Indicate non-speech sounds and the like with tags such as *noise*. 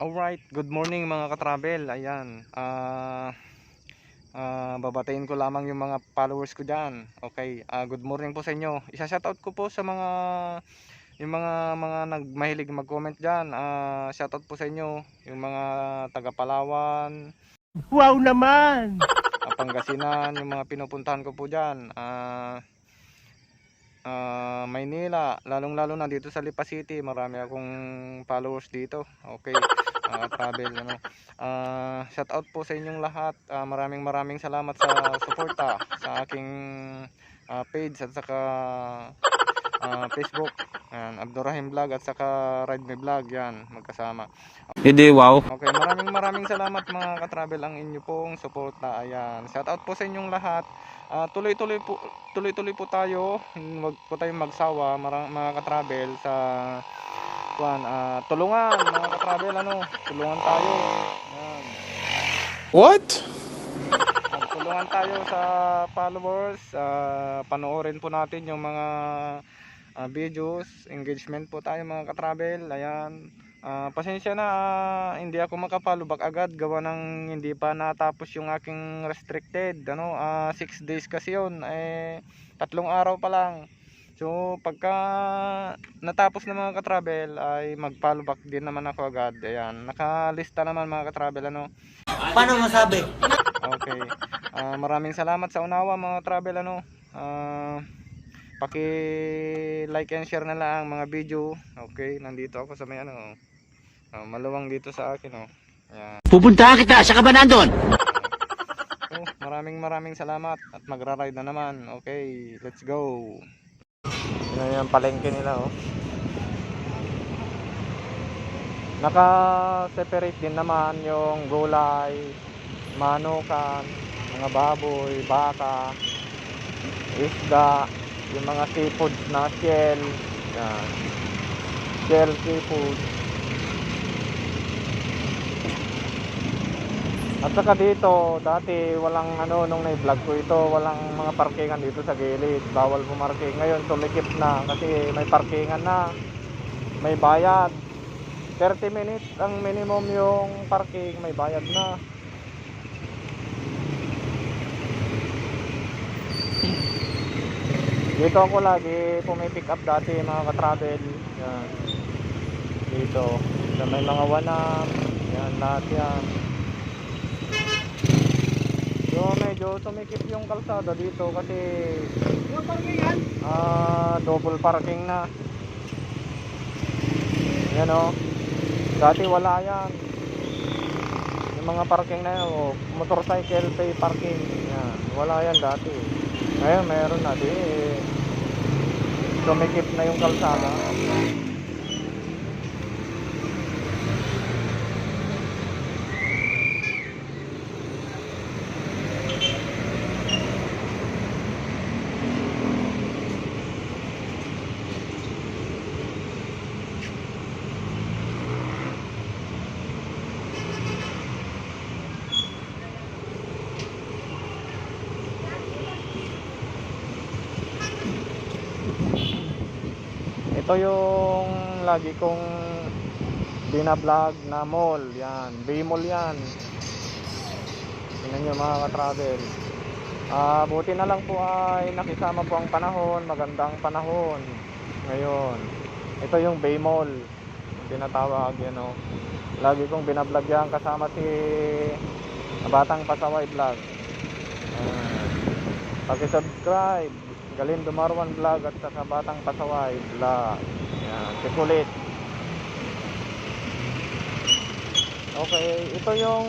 Alright, good morning mga ka-travel. Ayan. Ah ah, babatayin ko lamang yung mga followers ko diyan. Okay. Ah, good morning po sa inyo. Isa-shoutout ko po sa mga yung mga mga nagmahilig mag-comment diyan. Ah, shoutout po sa inyo yung mga taga Palawan, Wow naman! *laughs* ah, Pangasinan, yung mga pinupuntahan ko po diyan. Ah ah, Maynila, lalong-lalo na dito sa Lipa City, marami akong followers dito. Okay. Ah, travel ano. Ah, shout out po sa inyong lahat. Ah, maraming maraming salamat sa suporta sa aking ah, page at saka ah, Facebook. Yan, Abdurrahim Vlog at saka Ride Me Vlog yan, magkasama. Hindi, wow. Okay, maraming maraming salamat mga ka-travel ang inyo pong suporta. Ayan. Shout out po sa inyong lahat. Ah, tuloy-tuloy po tuloy-tuloy po tayo. Huwag po tayong magsawa marang, mga ka-travel sa kuan ah, tulungan mga ka-travel ano, tulungan tayo. Ayan. What? Ah, tulungan tayo sa followers. Ah, panoorin po natin yung mga ah, videos, engagement po tayo mga ka-travel. Ayan. Ah, pasensya na ah, hindi ako makapalo back agad gawa ng hindi pa natapos yung aking restricted ano 6 days kasi yun eh tatlong araw pa lang so pagka natapos na mga ka-travel ay mag-follow back din naman ako agad ayan nakalista naman mga ka-travel ano Paano masabi? Okay. Ah, maraming salamat sa unawa mga travel ano. Ah, paki like and share na lang mga video. Okay, nandito ako sa may ano. ah, maluwang dito sa akin oh. Ayan. Pupuntahan kita, sa ka ba nandun? Oh, maraming maraming salamat at magra-ride na naman. Okay, let's go. Yan yung palengke nila oh. Naka-separate din naman yung gulay, manukan, mga baboy, baka, isda, yung mga seafoods na shell, yan. Shell seafood. At saka dito, dati walang ano nung na-vlog ko ito, walang mga parkingan dito sa gilid. Bawal pumarking. Ngayon tumikip na kasi may parkingan na. May bayad. 30 minutes ang minimum yung parking, may bayad na. Dito ako lagi pumipick up dati mga ka-travel. Yan. Dito. May mga wanam. Yan, lahat yan. So medyo tumikip yung kalsada dito kasi ah double parking na. Yan o. Dati wala yan. Yung mga parking na yun, oh, motorcycle pay parking. Yan. Wala yan dati. Ngayon meron na. Di, tumikip na yung kalsada. Ito yung lagi kong binablog na mall. Yan. Bay-mall yan. Tingnan nyo mga ka-travel. Ah, buti na lang po ay nakisama po ang panahon. Magandang panahon. Ngayon. Ito yung Bay Mall. Yung tinatawag yan o. Lagi kong binablog yan kasama si Batang Pasaway Vlog. Ah, Paki-subscribe. Galindo Marwan Vlog at saka Batang Pasaway Vlog. Yan, sikulit. Okay, ito yung